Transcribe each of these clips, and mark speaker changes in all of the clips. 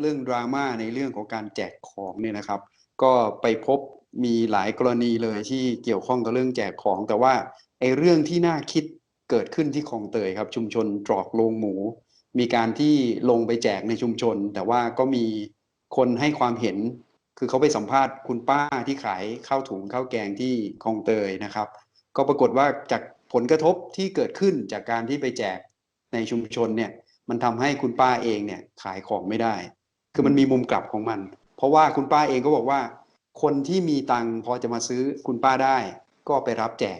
Speaker 1: เรื่องดราม่าในเรื่องของการแจกของเนี่ยนะครับ ก็ไปพบมีหลายกรณีเลยที่เกี่ยวข้องกับเรื่องแจกของ แต่ว่าไอ้เรื่องที่น่าคิดเกิดขึ้นที่คลองเตยครับ ชุมชนตรอกโรงหมู มีการที่ลงไปแจกในชุมชน แต่ว่าก็มีคนให้ความเห็น คือเขาไปสัมภาษณ์คุณป้าที่ขายข้าวถุงข้าวแกงที่คลองเตยนะครับ ก็ปรากฏว่าจากผลกระทบที่เกิดขึ้นจากการที่ไปแจกในชุมชนเนี่ยมันทำให้คุณป้าเองเนี่ยขายของไม่ได้ คือมันมีมุมกลับของมัน เพราะว่าคุณป้าเองก็บอกว่า คนที่มีตังพอจะมาซื้อคุณป้าได้ ก็ไปรับแจก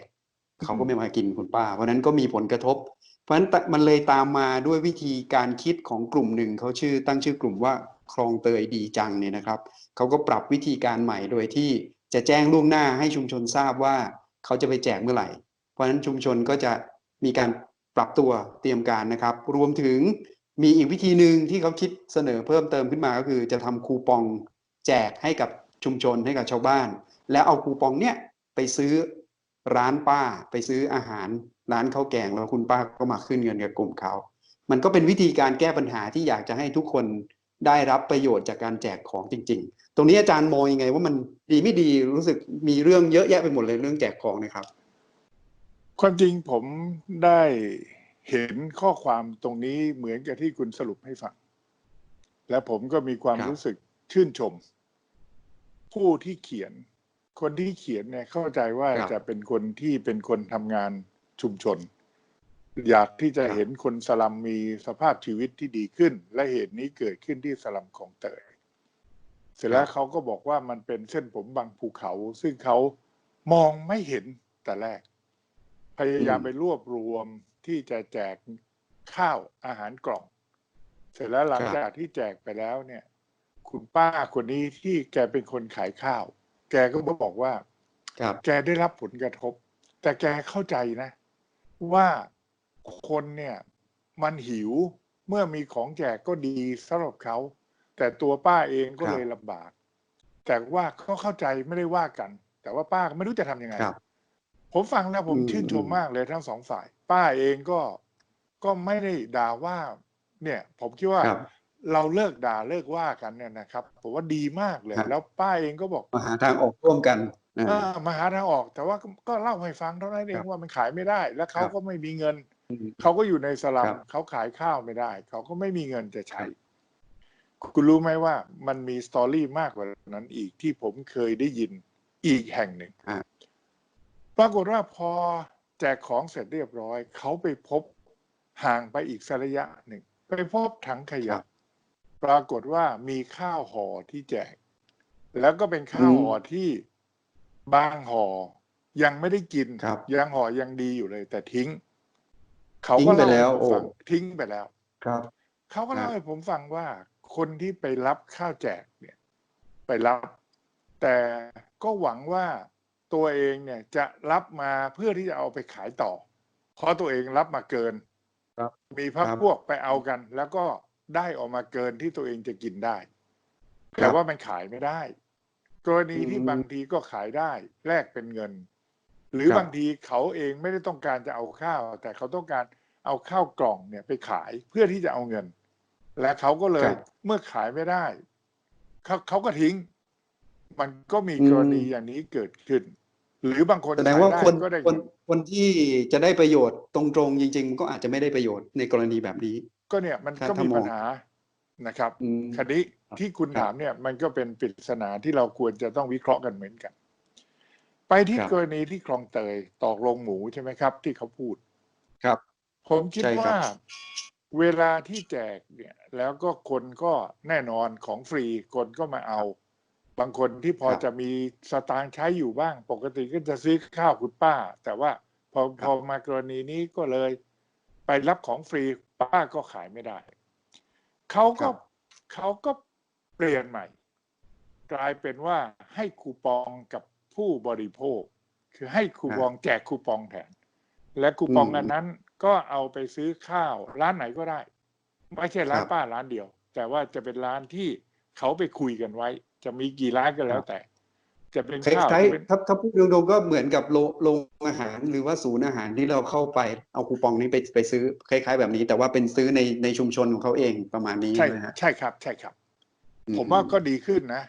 Speaker 1: เขาก็ไม่มากินคุณป้า เพราะฉะนั้นก็มีผลกระทบ เพราะฉะนั้นมันเลยตามมาด้วยวิธีการคิดของกลุ่มหนึ่งเขาชื่อตั้งชื่อกลุ่มว่าคลองเตยดีจังเนี่ยนะครับ เขาก็ปรับวิธีการใหม่โดยที่จะแจ้งล่วงหน้าให้ชุมชนทราบว่าเขาจะไปแจกเมื่อไหร่ เพราะฉะนั้นชุมชนก็จะมีการปรับตัวเตรียมการนะครับ รวมถึง มีอีกวิธีหนึ่งที่เขาคิดเสนอเพิ่มเติมขึ้นมาก็คือ จะทำคูปองแจกให้กับชุมชนให้กับชาวบ้าน แล้วเอาคูปองเนี้ยไปซื้อร้านป้าไปซื้ออาหารร้านข้าวแกงแล้วคุณป้าก็มาขึ้นเงินกับกลุ่มเขามันก็เป็นวิธีการแก้ปัญหาที่อยากจะให้ทุกคนได้รับประโยชน์จากการแจกของจริง ๆ ตรงนี้อาจารย์มองยังไง ว่ามันดีไม่ดีรู้สึกมีเรื่องเยอะแยะไปหมดเลยเรื่องแจกของนะครับ
Speaker 2: ความจริงผมได้ เห็นข้อความตรงนี้เหมือนกับที่คุณสรุปให้ฟัง และผมก็มีความ
Speaker 1: ครับ
Speaker 2: รู้สึกชื่นชม ผู้ที่เขียน คนที่เขียนเนี่ยเข้าใจว่า
Speaker 1: ครับ
Speaker 2: จะเป็นคนที่เป็นคนทำงานชุมชน อยากที่จะ
Speaker 1: ครับ
Speaker 2: เห็นคนสลัมมีสภาพชีวิตที่ดีขึ้น และเหตุนี้เกิดขึ้นที่สลัมของเตยเสร็จแล้วเขาก็บอกว่ามันเป็นเส้นผมบางภูเขา ซึ่งเขามองไม่เห็นแต่แรก พยายาม
Speaker 1: อืม
Speaker 2: ไปรวบรวม ที่จะแจกข้าวอาหารกล่อง เสร็จแล้วหลัง
Speaker 1: ครับ
Speaker 2: จากที่แจกไปแล้วเนี่ย คุณป้าคนนี้ที่แกเป็นคนขายข้าว แกก็บอกว่า
Speaker 1: ครับ
Speaker 2: แกได้รับผลกระทบ แต่แกเข้าใจนะ ว่าคนเนี่ย มันหิวเมื่อมีของแจกก็ดีสำหรับเขา แต่ตัวป้าเองก็
Speaker 1: ครับ
Speaker 2: เลยลำบาก แต่ว่าเขาเข้าใจไม่ได้ว่ากัน แต่ว่าป้าก็ไม่รู้จะทำยังไง
Speaker 1: ครับ
Speaker 2: ผมฟังแล้วผม
Speaker 1: อืม
Speaker 2: ชื่นชม
Speaker 1: อืม
Speaker 2: มากเลยทั้งสองฝ่าย ป้าเองก็ก็ไม่ได้ด่าว่า เนี่ย ผมคิดว่า
Speaker 1: ครับ
Speaker 2: เราเลิกด่าเลิกว่ากันเนี่ยนะครับผมว่าดีมากเลย
Speaker 1: ครับ
Speaker 2: แล้วป้าเองก็บอก
Speaker 1: มาหาทางออกร่วมกันอ่า
Speaker 2: เออมาหาทางออก แต่ว่าก็ก็เล่าให้ฟังเท่านั้นเอ
Speaker 1: ค
Speaker 2: ง
Speaker 1: รับ
Speaker 2: ว่ามันขายไม่ได้ แล้วเขา
Speaker 1: ครับ
Speaker 2: ก็ไม่มีเงิน
Speaker 1: อืม
Speaker 2: เขาก็อยู่ในสลัม
Speaker 1: ครับ
Speaker 2: เขาขายข้าวไม่ได้เขาก็ไม่มีเงินจะใช้
Speaker 1: ครับ
Speaker 2: คุณรู้ไหมว่ามันมีสตอรี่มากกว่านั้นอีกที่ผมเคยได้ยินอีกแห่งหนึ่ง
Speaker 1: อ่า
Speaker 2: ปรากฏว่าพอแจกของเสร็จเรียบร้อย เขาไปพบห่างไปอีกสักระยะหนึ่ง ไปพบถังข
Speaker 1: ค
Speaker 2: ยะ
Speaker 1: รับ
Speaker 2: ปรากฏว่ามีข้าวห่อที่แจก แล้วก็เป็นข้าว
Speaker 1: อืม
Speaker 2: ห่อที่บางห่อยังไม่ได้กิน
Speaker 1: ครับ
Speaker 2: ยังห่อยังดีอยู่เลย แต่ทิ้ง เขา
Speaker 1: ทิ้
Speaker 2: ก็
Speaker 1: งไป
Speaker 2: เล่า
Speaker 1: แล้ว
Speaker 2: ให้ผมฟัง
Speaker 1: โอ้
Speaker 2: ทิ้งไปแล้ว
Speaker 1: ครับ
Speaker 2: เขาก็เล่า
Speaker 1: ครับ
Speaker 2: ให้ผมฟังว่า คนที่ไปรับข้าวแจกเนี่ย ไปรับ แต่ก็หวังว่า ตัวเองเนี่ยจะรับมาเพื่อที่จะเอาไปขายต่อ เพราะตัวเองรับมาเกิน
Speaker 1: ครับ
Speaker 2: มีพัก
Speaker 1: ครับ
Speaker 2: พวกไปเอากัน แล้วก็ได้ออกมาเกินที่ตัวเองจะกินได้
Speaker 1: ครับ
Speaker 2: แต่ว่ามันขายไม่ได้ กรณีที่
Speaker 1: อืม
Speaker 2: บางทีก็ขายได้แลกเป็นเงิน หรือ
Speaker 1: ครับ
Speaker 2: บางทีเขาเองไม่ได้ต้องการจะเอาข้าว แต่เขาต้องการเอาข้าวกล่องเนี่ยไปขายเพื่อที่จะเอาเงิน และเขาก็เลย
Speaker 1: ครับ
Speaker 2: เมื่อขายไม่ได้เขาเขาก็ทิ้ง มันก็มี
Speaker 1: อืม
Speaker 2: กรณีอย่างนี้เกิดขึ้น หรือบางคน
Speaker 1: แสดงว่า
Speaker 2: ขย
Speaker 1: คน
Speaker 2: ก็ได้
Speaker 1: คนคนที่จะได้ประโยชน์ตรงๆจริง ๆ ก็อาจจะไม่ได้ประโยชน์ในกรณีแบบนี้
Speaker 2: ก็เนี่ยมัน
Speaker 1: ถ้า
Speaker 2: ก็
Speaker 1: ถ้า
Speaker 2: มี
Speaker 1: มอง
Speaker 2: ปัญหานะครับ
Speaker 1: อืม
Speaker 2: คดี
Speaker 1: ครับ
Speaker 2: ที่คุณ
Speaker 1: ครับ
Speaker 2: ถามเนี่ยมันก็เป็นปริศนาที่เราควรจะต้องวิเคราะห์กันเหมือนกัน ไปที่
Speaker 1: ครับ
Speaker 2: กรณีที่คลองเตยตอกลงหมูใช่ไหมครับ ที่เขาพูด
Speaker 1: ครับ
Speaker 2: ผมคิด
Speaker 1: ใช่ครับ
Speaker 2: ว่าเวลาที่แจกเนี่ย แล้วก็คนก็แน่นอนของฟรีคนก็มาเอา บางคนที่พอ
Speaker 1: ครับ
Speaker 2: จะมีสตางค์ใช้อยู่บ้าง ปกติก็จะซื้อข้าวคุณป้า แต่ว่าพอ
Speaker 1: ครับ
Speaker 2: พอมากรณีนี้ก็เลย ไปรับของฟรีป้าก็ขายไม่ได้เขาก็เขาก็เปลี่ยนใหม่ กลายเป็นว่าให้คูปองกับผู้บริโภค คือให้คูปองแจกคูปองแทน และคูปอง
Speaker 1: อืม
Speaker 2: อันนั้นก็เอาไปซื้อข้าวร้านไหนก็ได้ ไม่ใช่ร้าน
Speaker 1: ครับ
Speaker 2: ป้าร้านเดียว แต่ว่าจะเป็นร้านที่เขาไปคุยกันไว้ จะมีกี่ร้านก็แล้วแต่ จะเป็น
Speaker 1: คล้
Speaker 2: ข้าวา
Speaker 1: ย
Speaker 2: จะเป็น
Speaker 1: ๆถ้าถ้าพูดตรงๆก็เหมือนกับโรงโรงอาหารหรือว่าศูนย์อาหารที่เราเข้าไปเอาคูปองนี้ไปไปซื้อคล้าย ๆ แบบนี้ แต่ว่าเป็นซื้อในในชุมชนของเขาเองประมาณนี้
Speaker 2: ใช่
Speaker 1: นะฮะ
Speaker 2: ใช่ครับ ใช่ครับ
Speaker 1: อื
Speaker 2: ผมว่าก็ดีขึ้นนะ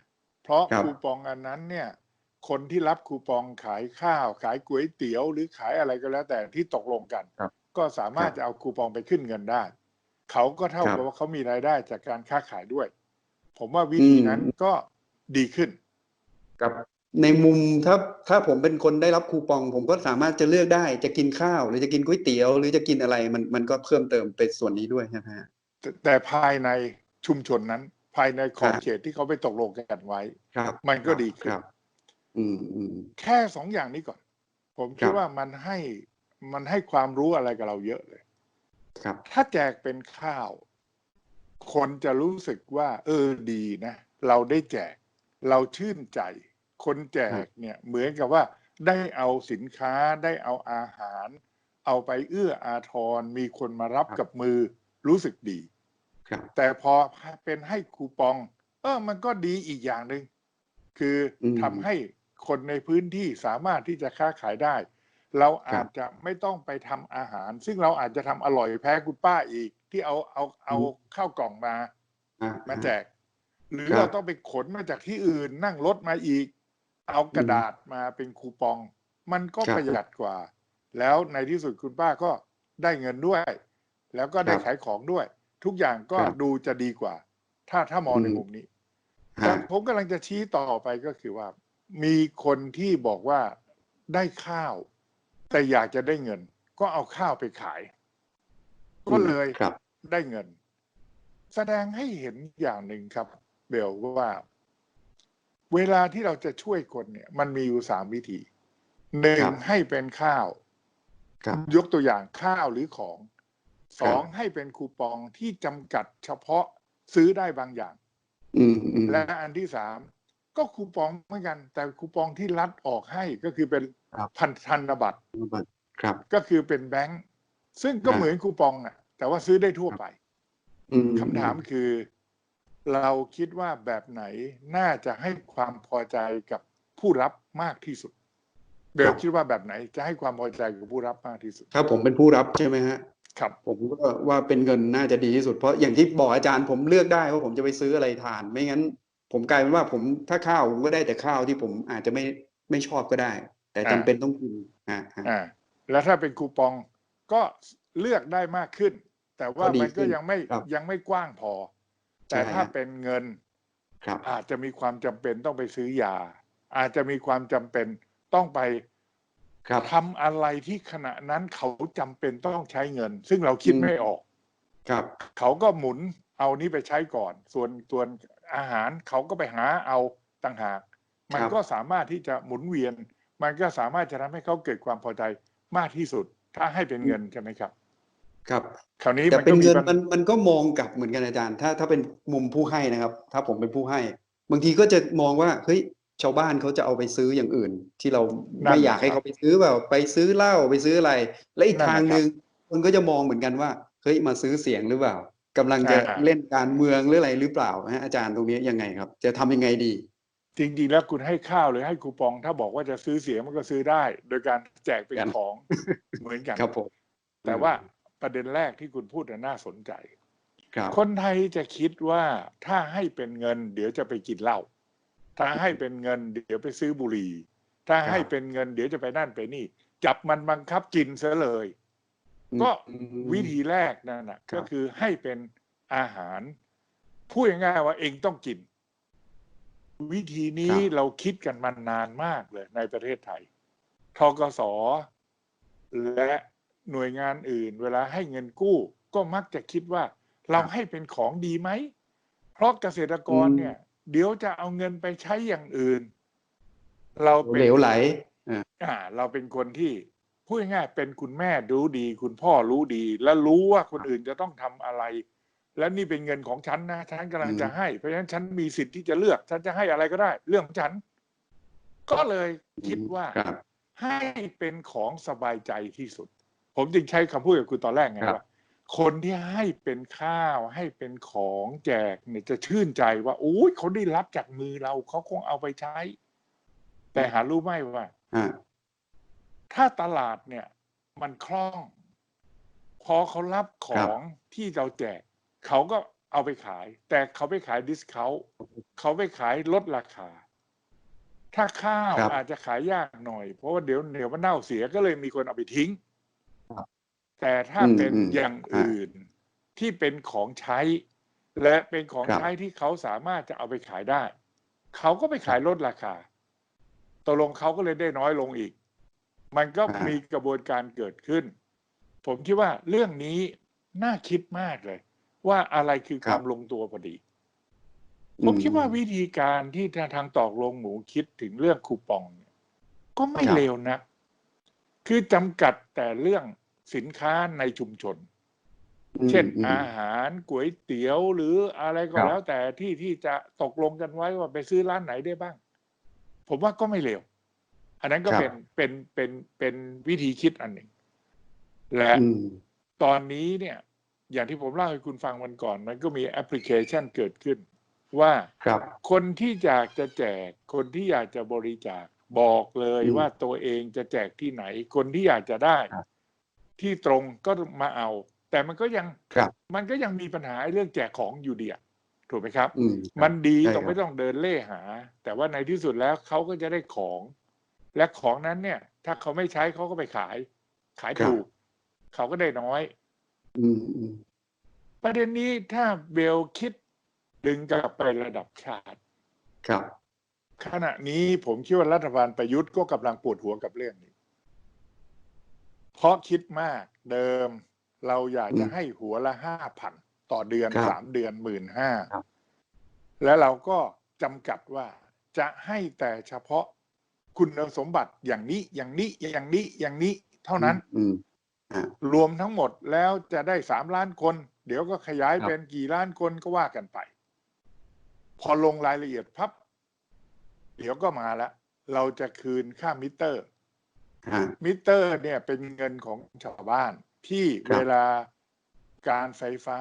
Speaker 2: เพราะ
Speaker 1: ครับ
Speaker 2: คูปองอันนั้นเนี่ย คนที่รับคูปองขายข้าว ขายก๋วยเตี๋ยวหรือขายอะไรก็แล้วแต่ที่ตกลงกัน
Speaker 1: ครับ
Speaker 2: ก็สามารถ
Speaker 1: ครับ
Speaker 2: จะเอาคูปองไปขึ้นเงินได้ เขาก็เท่า
Speaker 1: ครั
Speaker 2: กับบว่าเขามีรายได้จากการค้าขายด้วย ผมว่าวิ
Speaker 1: อื
Speaker 2: ธี
Speaker 1: ม
Speaker 2: นั้นก็ ดีขึ้น
Speaker 1: ครับในมุมถ้าถ้าผมเป็นคนได้รับคูปอง ผมก็สามารถจะเลือกได้จะกินข้าว หรือจะกินก๋วยเตี๋ยว หรือจะกินอะไรมันมันก็เพิ่มเติมไปส่วนนี้ด้วยใช่ไหมฮะ
Speaker 2: แต่แต่ภายในชุมชนนั้น ภายในขอบ
Speaker 1: ครับ
Speaker 2: เขตที่เขาไปตกลงกันไว้
Speaker 1: ครับ
Speaker 2: มันก็
Speaker 1: ครับ
Speaker 2: ดีขึ้น
Speaker 1: ครับอืมอืม
Speaker 2: แค่สองอย่างนี้ก่อน ผมคิ
Speaker 1: ครั
Speaker 2: ด
Speaker 1: บ
Speaker 2: ว่ามันให้มันให้ความรู้อะไรกับเราเยอะเลย
Speaker 1: ครับ
Speaker 2: ถ้าแจกเป็นข้าว คนจะรู้สึกว่า เออดีนะ เราได้แจก เราชื่นใจ คนแจกเนี่ยเหมือนกับว่าได้เอาสินค้าได้เอาอาหาร เอาไปเอื้ออาทร มีคนมารับ
Speaker 1: ครับ
Speaker 2: กับมือรู้สึกดี
Speaker 1: ครับ
Speaker 2: แต่พอเป็นให้คูปอง เออมันก็ดีอีกอย่างหนึ่งคืออ
Speaker 1: ม
Speaker 2: ทำให้คนในพื้นที่สามารถที่จะค้าขายได้ เราอาจจะไม่ต้องไปทำอาหาร ซึ่งเราอาจจะทำอร่อยแพ้คุณป้าอีก ที่เอาเอาเอา
Speaker 1: อืม
Speaker 2: ข้าวกล่องมา
Speaker 1: อ่า
Speaker 2: มาแจก หรือ
Speaker 1: ครับ
Speaker 2: เราต้องไปขนมาจากที่อื่นนั่งรถมาอีก เอากระดาษมาเป็นคูปอง มันก็
Speaker 1: ครับ
Speaker 2: ประหยัดกว่า แล้วในที่สุดคุณป้าก็ได้เงินด้วย แล้วก็ได้
Speaker 1: ครับ
Speaker 2: ขายของด้วย ทุกอย่างก็
Speaker 1: ครับ
Speaker 2: ดูจะดีกว่า ถ้าถ้ามองใน
Speaker 1: อืม
Speaker 2: มุมนี้
Speaker 1: ฮะ
Speaker 2: แต่ผมกำลังจะชี้ต่อไปก็คือว่า มีคนที่บอกว่าได้ข้าว แต่อยากจะได้เงิน ก็เอาข้าวไปขาย ก็เลย
Speaker 1: ครับ
Speaker 2: ได้เงิน แสดงให้เห็นอย่างหนึ่งครับ เบลว่า เวลาที่เราจะช่วยคนเนี่ย มันมีอยู่สามวิธีหนึ่ง
Speaker 1: ครับ
Speaker 2: ให้เป็นข้าว
Speaker 1: ครับ
Speaker 2: ยกตัวอย่างข้าวหรือของสอง
Speaker 1: ครับ
Speaker 2: ให้เป็นคูปองที่จำกัดเฉพาะซื้อได้บางอย่าง
Speaker 1: อืมอืม
Speaker 2: และอันที่สามก็คูปองเหมือนกัน แต่คูปองที่รัฐออกให้ก็คือเป็น
Speaker 1: ครับ
Speaker 2: พันธนบัตร
Speaker 1: ครับ
Speaker 2: ก็คือเป็นแบงก์ซึ่งก็
Speaker 1: ครับ
Speaker 2: เหมือนคูปองอะ แต่ว่าซื้อได้ทั่วไป
Speaker 1: อืม
Speaker 2: คำถามคือ เราคิดว่าแบบไหนน่าจะให้ความพอใจกับผู้รับมากที่สุดเบลคิดว่าแบบไหนจะให้ความพอใจกับผู้รับมากที่สุด
Speaker 1: ถ้าผมเป็นผู้รับใช่ไหมฮะ
Speaker 2: ครับ
Speaker 1: ผมก็ว่าเป็นเงินน่าจะดีที่สุดเพราะอย่างที่บอกอาจารย์ผมเลือกได้ว่าผมจะไปซื้ออะไรทาน ไม่งั้น ผมกลายเป็นว่าผมถ้าข้าวผมก็ได้แต่ข้าวที่ผมอาจจะไม่ไม่ชอบก็ได้ แต่จำเป็นต้องกินอ่าฮะ
Speaker 2: อ่าแล้วถ้าเป็นคูปองก็เลือกได้มากขึ้น แต่ว่า
Speaker 1: ก็ดี
Speaker 2: มันก็
Speaker 1: ขึ้น
Speaker 2: ยังไม่
Speaker 1: ครับ
Speaker 2: ยังไม่กว้างพอ แต่
Speaker 1: ใช่
Speaker 2: ถ้า
Speaker 1: ฮะ
Speaker 2: เป็นเงิน
Speaker 1: ครับ
Speaker 2: อาจจะมีความจำเป็นต้องไปซื้อยา อาจจะมีความจำเป็นต้องไป
Speaker 1: ครับ
Speaker 2: ทำอะไรที่ขณะนั้นเขาจำเป็นต้องใช้เงิน ซึ่งเราคิด
Speaker 1: อืม
Speaker 2: ไม่ออก
Speaker 1: ครับ
Speaker 2: เขาก็หมุนเอานี้ไปใช้ก่อน ส่วนส่วนอาหารเขาก็ไปหาเอาต่างหาก มันก็สามารถที่จะหมุนเวียน มันก็สามารถจะทำให้เขาเกิดความพอใจมากที่สุด ถ้าให้เป็นเงินใช่ไหมครับ
Speaker 1: ครับ
Speaker 2: คราวนี้
Speaker 1: แต่
Speaker 2: มัน
Speaker 1: เป็น
Speaker 2: ก็มี
Speaker 1: เงิน
Speaker 2: ปัญ
Speaker 1: มันมันก็มองกลับเหมือนกันอาจารย์ ถ้าถ้าเป็นมุมผู้ให้นะครับ ถ้าผมเป็นผู้ให้ บางทีก็จะมองว่าเฮ้ยชาวบ้านเขาจะเอาไปซื้ออย่างอื่น ที่เราไม่อยากให้เขาไปซื้อแบบไปซื้อเหล้าไปซื้ออะไร และอีกทางหนึ่งคนก็จะมองเหมือนกันว่าเฮ้ยมาซื้อเสียงหรือเปล่ากำลังจะเล่นการเมืองหรืออะไรหรือเปล่าฮะอาจารย์ตรงนี้ยังไงครับ จะทำยังไงดี
Speaker 2: จริงๆแล้วคุณให้ข้าวหรือให้คูปอง ถ้าบอกว่าจะซื้อเสียงมันก็ซื้อได้ โดยการแจกเป็น
Speaker 1: กัน
Speaker 2: ของเหมือนกัน
Speaker 1: ครับผม
Speaker 2: แต่ว่า ประเด็นแรกที่คุณพูดน่ะน่าสนใจ
Speaker 1: ครับ
Speaker 2: คนไทยจะคิดว่าถ้าให้เป็นเงิน เดี๋ยวจะไปกินเหล้าถ้าให้เป็นเงิน เดี๋ยวไปซื้อบุหรี่ถ้าให้เป็นเงินเดี๋ยวจะไปนั่นไปนี่ จับมันบังคับกินซะเลย ก็
Speaker 1: อืม
Speaker 2: วิธีแรกนั่นนะ
Speaker 1: ครับ
Speaker 2: ก็คือให้เป็นอาหารพูดง่ายๆว่าเองต้องกิน วิธีนี้เราคิดกันมานานมากเลยในประเทศไทยทกสและ หน่วยงานอื่น เวลาให้เงินกู้ ก็มักจะคิดว่า เราให้เป็นของดีไหม เพราะเกษตรกรเนี่ย เดี๋ยวจะเอาเงินไปใช้อย่างอื่น เราเป็น
Speaker 1: เหลวไหล
Speaker 2: อ่า เราเป็นคนที่พูดง่ายๆเป็นคุณแม่รู้ดี คุณพ่อรู้ดี และรู้ว่าคนอื่นจะต้องทำอะไร และนี่เป็นเงินของฉันนะฉันกำลัง
Speaker 1: อืม
Speaker 2: จะให้ เพราะฉะนั้นฉันมีสิทธิ์ที่จะเลือก ฉันจะให้อะไรก็ได้ เรื่องของฉัน ก็เลยคิดว่า
Speaker 1: ครับ
Speaker 2: ให้เป็นของสบายใจที่สุด ผมจึงใช้คำพูดกับคุณตอนแรกไง
Speaker 1: ครับ
Speaker 2: ว่าคนที่ให้เป็นข้าวให้เป็นของแจกเนี่ยจะชื่นใจว่าโอ้ยเขาได้รับจากมือเราเขาคงเอาไปใช้ แต่หารู้ไหมว่า
Speaker 1: อ่า
Speaker 2: ถ้าตลาดเนี่ย มันคล่อง พอเขารับข
Speaker 1: ครั
Speaker 2: อบงที่เราแจก เขาก็เอาไปขาย แต่เขาไปขายดิสเขาเขาไปขายลดราคา ถ้าข้าว
Speaker 1: ครับ
Speaker 2: อาจจะขายยากหน่อย เพราะว่าเดี๋ยวเดี๋ยวมันเน่าเสียก็เลยมีคนเอาไปทิ้ง
Speaker 1: ครับ
Speaker 2: แต่ถ้า
Speaker 1: อืม
Speaker 2: เป็น
Speaker 1: อืม
Speaker 2: อย่าง
Speaker 1: ฮะ
Speaker 2: อื่นที่เป็นของใช้ และเป็นของ
Speaker 1: ครับ
Speaker 2: ใช้ที่เขาสามารถจะเอาไปขายได้ เขาก็ไปขายลดราคาตกลงเขาก็เลยได้น้อยลงอีก มันก็
Speaker 1: ฮะ
Speaker 2: มีกระบวนการเกิดขึ้น ผมคิดว่าเรื่องนี้น่าคิดมากเลย ว่าอะไรคือความลงตัวพอดี ผมคิดว่าวิธีการที่ทางตอกลงหมูคิดถึงเรื่องคูปองเนี่ยก็ไม่
Speaker 1: ครับ
Speaker 2: เลวนะ คือจำกัดแต่เรื่อง สินค้าในชุมชน
Speaker 1: อืม
Speaker 2: เช่น
Speaker 1: อืม
Speaker 2: อาหารก๋วยเตี๋ยวหรืออะไรก็
Speaker 1: ครับ
Speaker 2: แล้วแต่ที่ที่จะตกลงกันไว้ว่าไปซื้อร้านไหนได้บ้าง ผมว่าก็ไม่เลวอันนั้นก็
Speaker 1: ครับ
Speaker 2: เป็นเป็นเป็นเป็นวิธีคิดอันหนึ่ง และ
Speaker 1: อืม
Speaker 2: ตอนนี้เนี่ย อย่างที่ผมเล่าให้คุณฟังวันก่อน มันก็มีแอปพลิเคชันเกิดขึ้น ว่า
Speaker 1: ครับ
Speaker 2: คนที่อยากจะแจก คนที่อยากจะบริจาคบอกเลย
Speaker 1: อืม
Speaker 2: ว่าตัวเองจะแจกที่ไหน คนที่อยากจะได้
Speaker 1: ครับ
Speaker 2: ที่ตรงก็มาเอา แต่มันก็ยัง
Speaker 1: ครับ
Speaker 2: มันก็ยังมีปัญหาเรื่องแจกของอยู่ดีอะถูกไหมครับ
Speaker 1: อืม
Speaker 2: มันดี
Speaker 1: ใช่
Speaker 2: ตรง
Speaker 1: ครับ
Speaker 2: ไม่ต้องเดินเล่หา แต่ว่าในที่สุดแล้วเขาก็จะได้ของ และของนั้นเนี่ย ถ้าเขาไม่ใช้เขาก็ไปขาย ขายถูกเขาก็ได้น้อย
Speaker 1: อืมอืม
Speaker 2: ประเด็นนี้ถ้าเบลคิดดึงกลับไประดับชาติ
Speaker 1: ครับ
Speaker 2: ขณะนี้ผมคิดว่ารัฐบาลประยุทธ์ก็กำลังปวดหัวกับเรื่องนี้ เพราะคิดมากเดิม เราอยากจะ
Speaker 1: อืม
Speaker 2: ให้หัวละห้าพันต่อเดือน
Speaker 1: ครับ
Speaker 2: สามเดือนหมื่นห้า
Speaker 1: ครับ
Speaker 2: แล้วเราก็จำกัดว่าจะให้แต่เฉพาะคุณสมบัติอย่างนี้อย่างนี้อย่างนี้อย่างนี้เท่านั้น
Speaker 1: อืมอ่าร
Speaker 2: วมทั้งหมดแล้วจะได้สามล้านคน เดี๋ยวก็ขยาย
Speaker 1: ครับ
Speaker 2: เป็นกี่ล้านคนก็ว่ากันไป พอลงรายละเอียดพับ เดี๋ยวก็มาละ เราจะคืนค่ามิเตอร์
Speaker 1: ฮะ
Speaker 2: มิเตอร์เนี่ยเป็นเงินของชาวบ้านที่
Speaker 1: ครับ
Speaker 2: เวลาการไฟฟ้า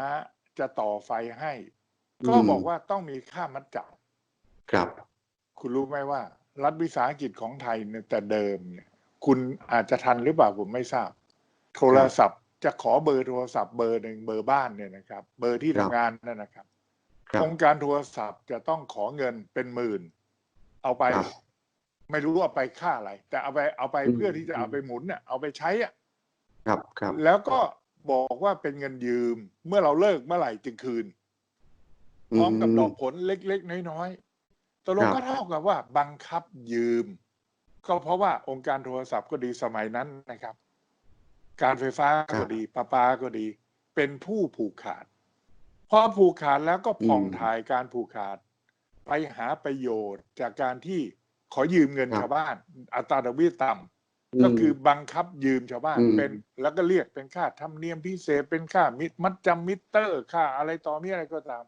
Speaker 2: จะต่อไฟให้ ก็
Speaker 1: อืม
Speaker 2: บอกว่าต้องมีค่ามัดจ
Speaker 1: ครับำ
Speaker 2: คุณรู้ไหมว่า รัฐวิสาหกิจของไทยเนี่ยแต่เดิมเนี่ย คุณอาจจะทันหรือเปล่าผมไม่ทราบ โทรศัพท์จะขอเบอร์โทรศัพท์เบอร์หนึ่งเบอร์บ้านเนี่ยนะครับ เบอร์ที่
Speaker 1: ครั
Speaker 2: ทำ
Speaker 1: บ
Speaker 2: งานนั่นนะครับ
Speaker 1: ครับ
Speaker 2: องค์การโทรศัพท์จะต้องขอเงินเป็นหมื่น เอาไป
Speaker 1: ครับ
Speaker 2: ไม่รู้ว่าไปค่าอะไร แต่เอาไปเอาไป
Speaker 1: อืม
Speaker 2: เพื่อที่จะเอาไปหมุนเนี่ยเอาไปใช้อะ
Speaker 1: ครับครับ
Speaker 2: แล้วก็บอกว่าเป็นเงินยืม เมื่อเราเลิกเมื่อไหร่จึงคืน พร้อมกับดอกผลเล็กๆ น้อยๆตกลง
Speaker 1: ครับ
Speaker 2: ก็เท่ากับว่าบังคับยืม ก็เพราะว่าองค์การโทรศัพท์ก็ดีสมัยนั้นนะครับ การไฟฟ้าก็ดีประปาก็ดี เป็นผู้ผูกขาดพอผูกขาดแล้วก็ผ่อง
Speaker 1: อืม
Speaker 2: ถ่ายการผูกขาด ไปหาประโยชน์จากการที่ ขอยืมเงิน
Speaker 1: ครับ
Speaker 2: ชาวบ้าน อัตราดอกเบี้ยต่ำก็คือบังคับยืมชาวบ้าน
Speaker 1: อืม
Speaker 2: เป็น แล้วก็เรียกเป็นค่าธรรมเนียมพิเศษเป็นค่ามิตรมัดจำมิเตอร์ค่าอะไรต่อมีอะไรก็ตาม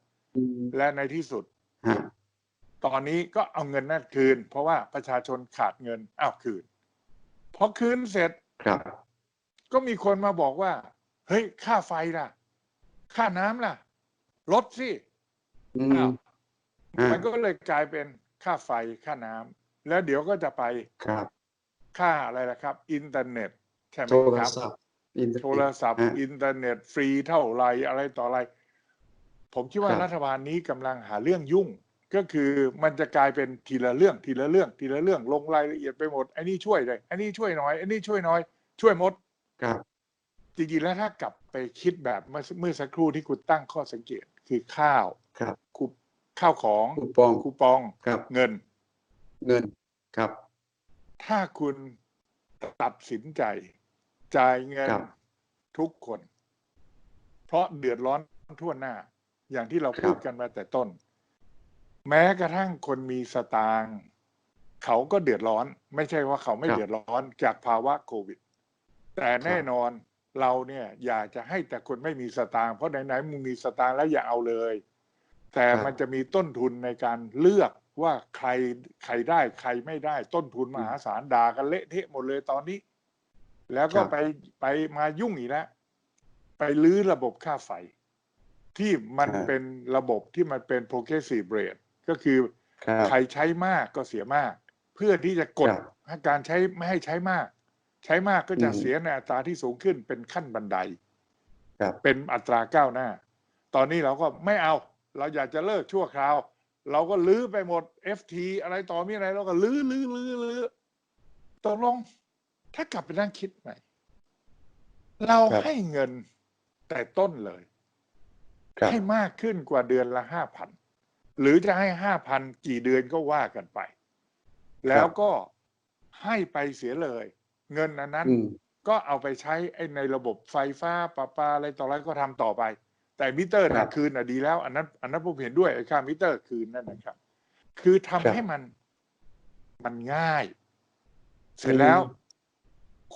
Speaker 1: ม
Speaker 2: และในที่สุด
Speaker 1: ฮะ
Speaker 2: ตอนนี้ก็เอาเงินนั่นคืน เพราะว่าประชาชนขาดเงินอ้าวคืนพอคืนเสร็จ
Speaker 1: ครับ
Speaker 2: ก็มีคนมาบอกว่า เฮ้ย ค่าไฟล่ะ ค่าน้ำล่ะ ลดสิ
Speaker 1: อืม
Speaker 2: อ้าว
Speaker 1: อ่า
Speaker 2: มันก็เลยกลายเป็นค่าไฟค่าน้ำ แล้วเดี๋ยวก็จะไป
Speaker 1: ครับ
Speaker 2: ค่าอะไรล่ะครับ อินเทอร์เน็ตใช่ไหม
Speaker 1: โทร
Speaker 2: ครับ
Speaker 1: ศัพท์อินเทอร์
Speaker 2: โท
Speaker 1: เน็
Speaker 2: ร
Speaker 1: ต
Speaker 2: ศัพท์
Speaker 1: ฮะ
Speaker 2: อินเทอร์เน็ตฟรีเท่าไหรอะไรต่ออะไร ผมคิดว่า
Speaker 1: ครับ
Speaker 2: รัฐบาลนี้กำลังหาเรื่องยุ่ง ก็คือมันจะกลายเป็นทีละเรื่องทีละเรื่องทีละเรื่องลงรายละเอียดไปหมดไอ้นี่ช่วยเลยไอ้นี่ช่วยน้อยไอ้นี่ช่วยน้อย ช่วยหมด
Speaker 1: ครับ
Speaker 2: จริงๆแล้วถ้ากลับไปคิดแบบเมื่อเมื่อสักครู่ที่คุณตั้งข้อสังเกตคือข้าว
Speaker 1: ครับ
Speaker 2: คูข้าวของ
Speaker 1: คูปอง
Speaker 2: คูปอง
Speaker 1: ครับ
Speaker 2: เงิน
Speaker 1: เงินครับ
Speaker 2: ถ้าคุณตัดสินใจ จ่ายเงิน
Speaker 1: ครับ
Speaker 2: ทุกคน เพราะเดือดร้อนทั่วหน้า อย่างที่เรา
Speaker 1: ครับ
Speaker 2: พูดกันมาแต่ต้น แม้กระทั่งคนมีสตางค์เขาก็เดือดร้อน ไม่ใช่ว่าเขาไม่เดือดร้อนจากภาวะโควิด แต่แน่นอนเราเนี่ย อยากจะให้แต่คนไม่มีสตางค์เพราะไหนๆมึงมีสตางค์แล้วอย่าเอาเลย แต่มันจะมีต้นทุนในการเลือก ว่าใครใครได้ใครไม่ได้ต้นทุนมหาศาลด่ากันเละเทะหมดเลยตอนนี้ แล้วก็
Speaker 1: ครับ
Speaker 2: ไปไปมายุ่งอีกแล้วไปลื้อระบบค่าไฟ ที่มัน
Speaker 1: ครับ
Speaker 2: เป็นระบบที่มันเป็น progressive rate ก็คือ
Speaker 1: ครับ
Speaker 2: ใครใช้มากก็เสียมาก เพื่อที่จะกด
Speaker 1: ครับ
Speaker 2: ให้การใช้ไม่ให้ใช้มาก ใช้มากก็จะ
Speaker 1: อืม
Speaker 2: เสียในอัตราที่สูงขึ้นเป็นขั้นบันได
Speaker 1: ครับ
Speaker 2: เป็นอัตราก้าวหน้า ตอนนี้เราก็ไม่เอา เราอยากจะเลิกชั่วคราว เราก็ลื้อไปหมด FT อะไรต่อมีอะไร เราก็ลื้อลื้อลื้อลื้อตกลง ถ้ากลับไปนั่งคิดใหม่ เรา
Speaker 1: ครับ
Speaker 2: ให้เงินแต่ต้นเลย
Speaker 1: ครับ
Speaker 2: ให้มากขึ้นกว่าเดือนละห้าพันหรือจะให้ห้าพันกี่เดือนก็ว่ากันไป แล้วก็ให้ไปเสียเลย เงินอันนั้น
Speaker 1: อืม
Speaker 2: ก็เอาไปใช้ไอ้ในระบบไฟฟ้าประปาอะไรต่ออะไรก็ทำต่อไป แต่มิเตอร์
Speaker 1: ครั
Speaker 2: นะ
Speaker 1: บ
Speaker 2: คืนอะดีแล้ว อันนั้นอันนั้นผมเห็นด้วยไอ้ค่ามิเตอร์คืนนั่นนะครับ คือทำ
Speaker 1: ครับ
Speaker 2: ให้มันมันง่าย เสร็จแล้ว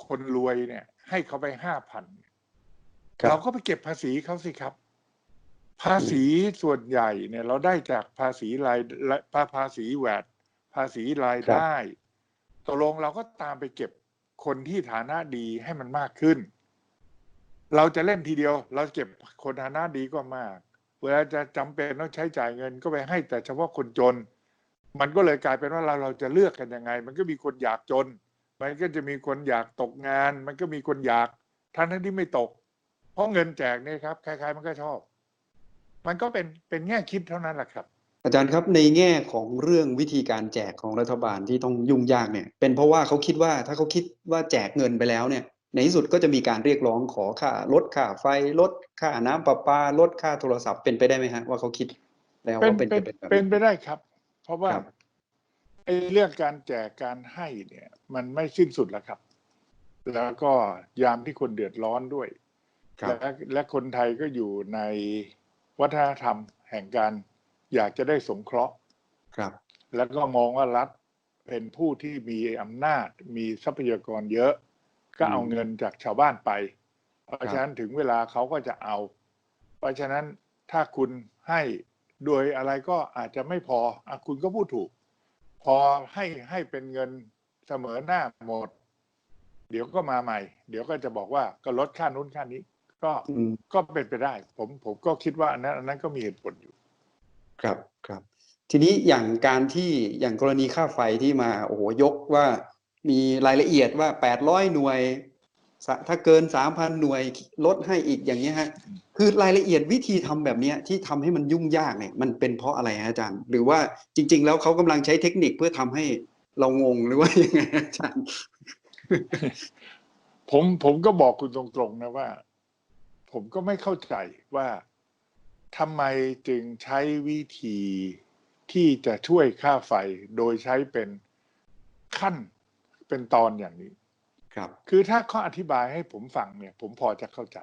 Speaker 2: คนรวยเนี่ย ให้เขาไปห้าพัน
Speaker 1: ครับ
Speaker 2: เราก็ไปเก็บภาษีเขาสิครับ ภาษีส่วนใหญ่เนี่ย เราได้จากภาษีรายภาภาษีแวดภาษีรายได้ตกลงเราก็ตามไปเก็บคนที่ฐานะดีให้มันมากขึ้น เราจะเล่นทีเดียว เราเก็บคนฐานะดีก็มาก เวลาจะจำเป็นต้องใช้จ่ายเงินก็ไปให้แต่เฉพาะคนจน มันก็เลยกลายเป็นว่าเราเราจะเลือกกันยังไง มันก็มีคนอยากจน มันก็จะมีคนอยากตกงาน มันก็มีคนอยากท่านที่ไม่ตก เพราะเงินแจกเนี่ยครับใครๆมันก็ชอบ มันก็เป็นเป็นแง่คิดเท่านั้นแหละครับ
Speaker 1: อาจารย์ครับในแง่ของเรื่องวิธีการแจกของรัฐบาลที่ต้องยุ่งยากเนี่ย เป็นเพราะว่าเขาคิดว่าถ้าเขาคิดว่าแจกเงินไปแล้วเนี่ย ในที่สุดก็จะมีการเรียกร้องขอค่าลดค่าไฟลดค่าน้ำประปาลดค่าโทรศัพท์เป็นไปได้ไหมฮะว่าเขาคิดแล้ว
Speaker 2: เป็น
Speaker 1: ว่าเป็น
Speaker 2: เป็น
Speaker 1: จะเป็นแบบ
Speaker 2: เป็น
Speaker 1: นั้น
Speaker 2: ไปได้ครับ เพราะว่า
Speaker 1: ครับ
Speaker 2: ไอ้เรื่องการแจกการให้เนี่ย มันไม่สิ้นสุดแล้วครับ แล้วก็ยามที่คนเดือดร้อนด้วย
Speaker 1: ครับ
Speaker 2: และและคนไทยก็อยู่ในวัฒนธรรมแห่งการอยากจะได้สงเคราะห์
Speaker 1: ครับ
Speaker 2: แล้วก็มองว่ารัฐเป็นผู้ที่มีอำนาจมีทรัพยากรเยอะ ก็เอาเงินจากชาวบ้านไป เพราะฉะนั้นถึงเวลาเขาก็จะเอา เพราะฉะนั้นถ้าคุณให้โดยอะไรก็อาจจะไม่พออะคุณก็พูดถูก พอให้ให้เป็นเงินเสมอหน้าหมด เดี๋ยวก็มาใหม่ เดี๋ยวก็จะบอกว่าก็ลดค่านู้นค่านี้ ก็
Speaker 1: อืม
Speaker 2: ก็เป็นไปได้ ผมผมก็คิดว่าอันนั้นอันนั้นก็มีเหตุผลอยู่
Speaker 1: ครับครับ ทีนี้อย่างการที่อย่างกรณีค่าไฟที่มาโอ้โหยกว่า มีรายละเอียดว่าแปดร้อยหน่วย ถ้าเกินสามพันหน่วยลดให้อีกอย่างเงี้ฮะ คือรายละเอียดวิธีทำแบบนี้ที่ทำให้มันยุ่งยากเนี่ยมันเป็นเพราะอะไรฮะอาจารย์ หรือว่าจริง ๆ แล้วเขากำลังใช้เทคนิคเพื่อทำให้เรางงหรือว่ายังไงอาจารย์
Speaker 2: ผมผมก็บอกคุณตรงๆนะว่า ผมก็ไม่เข้าใจว่าทำไมจึงใช้วิธีที่จะช่วยค่าไฟโดยใช้เป็นขั้น เป็นตอนอย่างนี้
Speaker 1: ครับ
Speaker 2: คือถ้าเขาอธิบายให้ผมฟังเนี่ย ผมพอจะเข้าใจ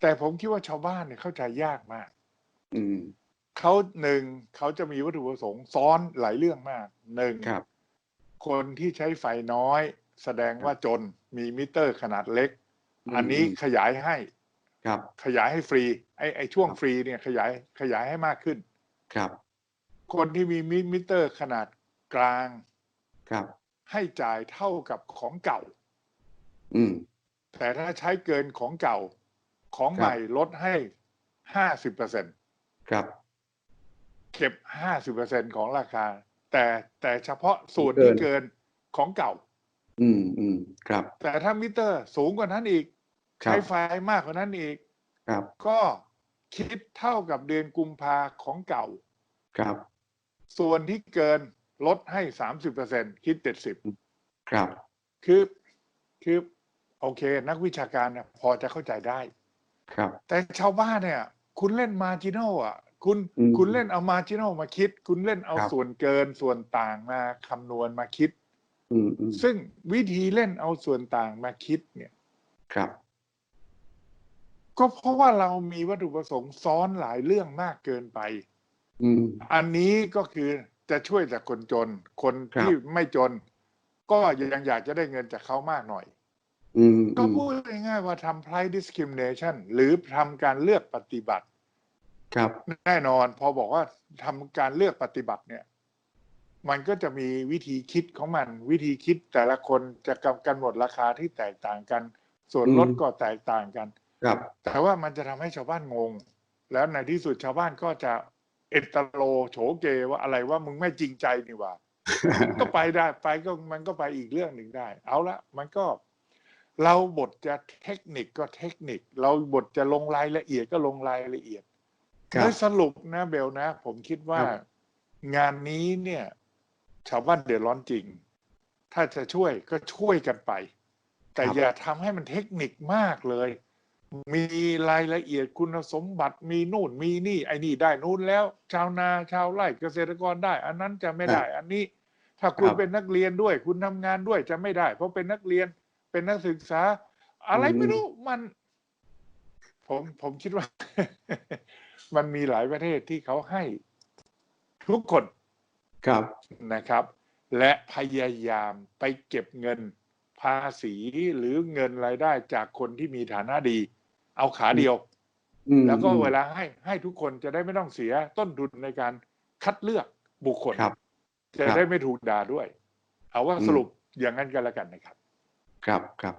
Speaker 2: แต่ผมคิดว่าชาวบ้านเนี่ยเข้าใจยากมาก
Speaker 1: อืม
Speaker 2: เขาหนึ่งเขาจะมีวัตถุประสงค์ซ้อนหลายเรื่องมากหนึ่ง
Speaker 1: ครับ
Speaker 2: คนที่ใช้ไฟน้อย แสดงว่าจนมีมิเตอร์ขนาดเล็ก
Speaker 1: อืม
Speaker 2: อันนี้ขยายให้
Speaker 1: ครับ
Speaker 2: ขยายให้ฟรี ไอ้ไอ้ช่วง
Speaker 1: ครับ
Speaker 2: ฟรีเนี่ยขยายขยายให้มากขึ้น
Speaker 1: ครับ
Speaker 2: คนที่มีมิมิเตอร์ขนาดกลาง
Speaker 1: ครับ
Speaker 2: ให้จ่ายเท่ากับของเก่า
Speaker 1: อืม
Speaker 2: แต่ถ้าใช้เกินของเก่าของใหม่ลดให้ห้าสิบเปอร์เซ็น
Speaker 1: ครับ
Speaker 2: เก็บห้าสิบเปอร์เซ็นของราคา แต่แต่เฉพาะส่วนที่
Speaker 1: เกิน
Speaker 2: เกินของเก่า
Speaker 1: อืมอืมครับ
Speaker 2: แต่ถ้ามิเตอร์สูงกว่านั้นอีก
Speaker 1: ครั
Speaker 2: ใช้
Speaker 1: บ
Speaker 2: ไฟมากกว่านั้นอีก
Speaker 1: ครับ
Speaker 2: ก็คิดเท่ากับเดือนกุมภาของเก่า
Speaker 1: ครับ
Speaker 2: ส่วนที่เกิน ลดให้สามสิบเปอร์เซ็นคิดเจ็ดสิบ
Speaker 1: ครับ
Speaker 2: คือคือโอเค นักวิชาการเนี่ยพอจะเข้าใจได้
Speaker 1: ครับ
Speaker 2: แต่ชาวบ้านเนี่ย คุณเล่นมาจิ n a l อะ คุณ
Speaker 1: อืม
Speaker 2: คุณเล่นเอามาจิ n a l มาคิด คุณเล่นเอา
Speaker 1: ครับ
Speaker 2: ส่วนเกินส่วนต่างมาคำนวณมาคิด
Speaker 1: อืมอืม
Speaker 2: ซึ่งวิธีเล่นเอาส่วนต่างมาคิดเนี่ย
Speaker 1: ครับ
Speaker 2: ก็เพราะว่าเรามีวัตถุประสงค์ซ้อนหลายเรื่องมากเกินไป
Speaker 1: อืม
Speaker 2: อันนี้ก็คือ จะช่วยจากคนจน คน
Speaker 1: ครับ
Speaker 2: ที่ไม่จน ก็ยังอยากจะได้เงินจากเขามากหน่อย
Speaker 1: อืม
Speaker 2: ก็
Speaker 1: อืม
Speaker 2: พูดง่ายๆว่าทำ price discrimination หรือทำการเลือกปฏิบัติ
Speaker 1: ครับ
Speaker 2: แน่นอนพอบอกว่าทำการเลือกปฏิบัติเนี่ย มันก็จะมีวิธีคิดของมัน วิธีคิดแต่ละคนจะกำกันหมดราคาที่แตกต่างกัน ส่วนลด
Speaker 1: อืม
Speaker 2: ก็แตกต่างกัน
Speaker 1: ครับ
Speaker 2: แต่ว่ามันจะทำให้ชาวบ้านงง แล้วในที่สุดชาวบ้านก็จะ เอตโลโฉเกว่าอะไรว่ามึงไม่จริงใจนี่หว่า ก็ไปได้ไปก็มันก็ไปอีกเรื่องหนึ่งได้ เอาละมันก็ เราบทจะเทคนิคก็เทคนิค เราบทจะลงรายละเอียดก็ลงรายละเอียด
Speaker 1: ครั
Speaker 2: โด
Speaker 1: บ
Speaker 2: ยสรุปนะเบลนะ ผมคิดว่า
Speaker 1: ครับ
Speaker 2: งานนี้เนี่ย ชาวบ้านเดือดร้อนจริง ถ้าจะช่วยก็ช่วยกันไป แต่
Speaker 1: ครับ
Speaker 2: อย่าทำให้มันเทคนิคมากเลย มีรายละเอียดคุณสมบัติมีนู่นมีนี่ ไอ้นี่ได้นู่นแล้ว ชาวนาชาวไร่เกษตรกรได้ อันนั้นจะไม่ได้ อันนี้ ถ้าคุณ
Speaker 1: ครับ
Speaker 2: เป็นนักเรียนด้วย คุณทำงานด้วยจะไม่ได้ เพราะเป็นนักเรียนเป็นนักศึกษา อะไร
Speaker 1: อืม
Speaker 2: ไม่รู้มัน ผมผมคิดว่า มันมีหลายประเทศที่เขาให้ ทุกคน
Speaker 1: ครับ
Speaker 2: นะครับ และพยายามไปเก็บเงินภาษีหรือเงินรายได้จากคนที่มีฐานะดี เอาขาเดียว
Speaker 1: อืม
Speaker 2: แล้วก็
Speaker 1: อืม
Speaker 2: เวลาให้ให้ทุกคนจะได้ไม่ต้องเสียต้นทุนในการคัดเลือกบุคคล
Speaker 1: ครับ
Speaker 2: จะ
Speaker 1: ครับ
Speaker 2: ได้ไม่ถูกด่าด้วย เอาว่า
Speaker 1: อืม
Speaker 2: สรุปอย่างนั้นกันแล้วกันนะครับ
Speaker 1: ครับครับ